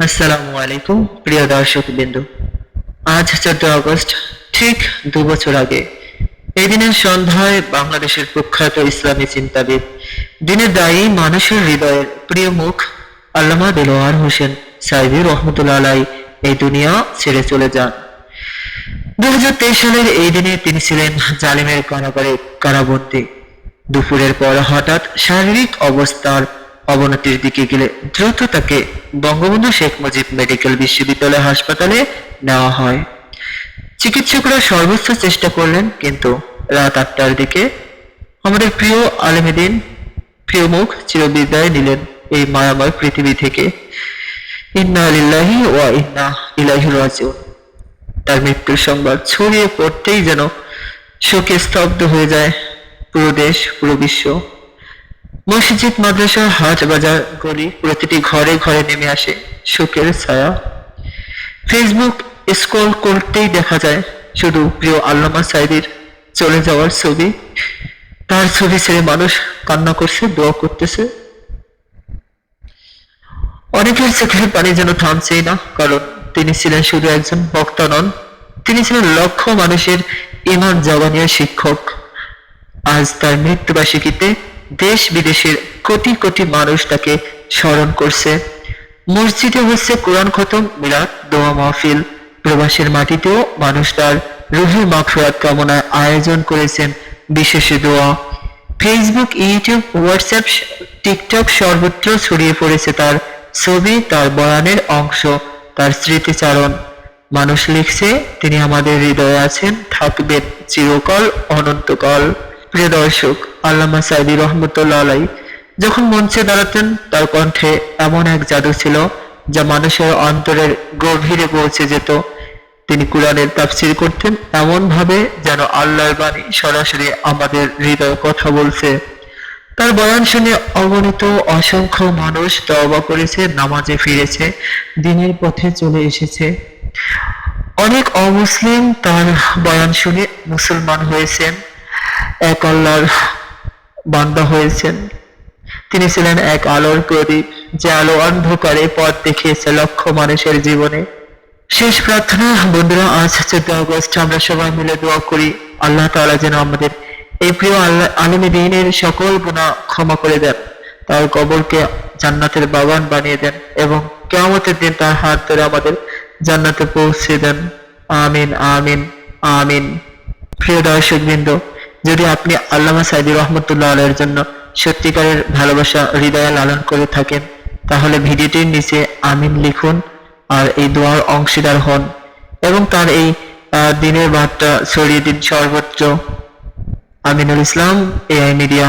আসসালামু আলাইকুম প্রিয় দর্শক বিন্দু আজ চোদ্দ ঠিক দু বছর আগে সন্ধ্যায় বাংলাদেশের প্রখ্যাত ইসলামী চিন্তাবিদ, দিনের দায়ী মানুষের হৃদয়ের প্রিয় মুখ, আল্লামা দেলোয়ার হোসেন সাইদি রহমতুল্লাহ আলাই এই দুনিয়া ছেড়ে চলে যান। দু হাজার তেইশ সালের এই দিনে তিনি ছিলেন জালিমের কারাগারে দুপুরের পর হঠাৎ শারীরিক অবস্থার অবনতির দিকে গেলে দ্রুত তাকে বঙ্গবন্ধু শেখ মুজিব মেডিকেল বিশ্ববিদ্যালয় হাসপাতালে নেওয়া হয়। চিকিৎসকরা সর্বোচ্চ চেষ্টা করলেন, কিন্তু রাত আটটার দিকে আমাদের প্রিয় আলমেদিন প্রিয় মুখ চিরবিদায় নিলেন এই মায়াময় পৃথিবী থেকে। ইন্না লিল্লাহি ওয়া ইন্না ইলাইহি রাজিউন। তার মৃত্যুর সংবাদ ছড়িয়ে পড়তেই যেন শোকে স্তব্ধ হয়ে যায়। পুরো দেশ, পুরো বিশ্ব। মসজিদ, মাদ্রাসা, হাট, বাজার, গলি প্রতিটি ঘরে ঘরে নেমে আসে শোকের ছায়া। ফেসবুক স্ক্রল করতেই দেখা যায় শুধু প্রিয় আল্লামা সাইদির চলে যাওয়ার ছবি। তার ছবি ছেড়ে মানুষ কান্না করছে, দোয়া করতেছে। অনেকের চোখের পানি যেন থামছেই না, কারণ তিনি ছিলেন শুধু একজন বক্তা নন। তিনি ছিলেন লক্ষ মানুষের ইমান জবানিয়া শিক্ষক। আজ তার মৃত্যুবার্ষিকীতে দেশ বিদেশের কোটি কোটি মানুষ তাকে স্মরণ করছে। মসজিদে হচ্ছে কোরআন খতম, মিলাদ, দোয়া, মাহফিল। প্রবাসের মাটিতেও মানুষ তার রুহের মাগফিরাত কামনায় আয়োজন করেছেন বিশেষ দোয়া। ফেসবুক ইউটিউব হোয়াটসঅ্যাপ টিকটক সর্বত্র ছড়িয়ে পড়েছে তার ছবি, তার বয়ানের অংশ, তার স্মৃতিচারণ। মানুষ লিখছে, তিনি আমাদের হৃদয়ে আছেন, থাকবেন চিরকাল, অনন্তকাল। প্রিয় দর্শক, আল্লামা সাইদি রহমতুল্লাহ আলাই যখন মঞ্চে দাঁড়াতেন, তার কণ্ঠে এমন এক জাদু ছিল যা মানুষের অন্তরের গভীরে পৌঁছে যেত। তিনি কোরআনের তাফসির করতেন এমন ভাবে যেন আল্লাহর বাণী সরাসরি আমাদের হৃদয় কথা বলছে। তার বয়ান শুনে অগণিত অসংখ্য মানুষ তওবা করেছে, নামাজে ফিরেছে, দিনের পথে চলে এসেছে। অনেক অমুসলিম তার বয়ান শুনে মুসলমান হয়েছেন। এক আল্লাহর বান্দা হয়েছেন। তিনি ছিলেন এক আলোর প্রদীপ যে আলো অন্ধকারে পথ দেখিয়েছে লক্ষ মানুষের জীবনে। শেষ প্রার্থনা, বন্ধুরা, আজ চোদ্দ আগস্ট, আমরা সবাই মিলে দোয়া করি, আল্লাহ তাআলা যেন আমাদের এই প্রিয় আল্লাহ আলমী দিনের সকল গুণা ক্ষমা করে দেন, তার কবরকে জান্নাতের বাগান বানিয়ে দেন এবং কেয়ামতের দিন তার হাত ধরে আমাদের জান্নাতে পৌঁছে দেন। আমিন আমিন আমিন। প্রিয় দর্শক বৃন্দ যদি আপনি আল্লামা সাইদি রহমতুল্লাহ আলের জন্য সত্যিকারের ভালোবাসা, হৃদয়ে লালন করে থাকেন, তাহলে ভিডিওটির নিচে আমিন লিখুন আর এই দোয়ার অংশীদার হন এবং তার এই দিনের বার্তা ছড়িয়ে দিন সর্বত্র আমিনুল ইসলাম এআই মিডিয়া।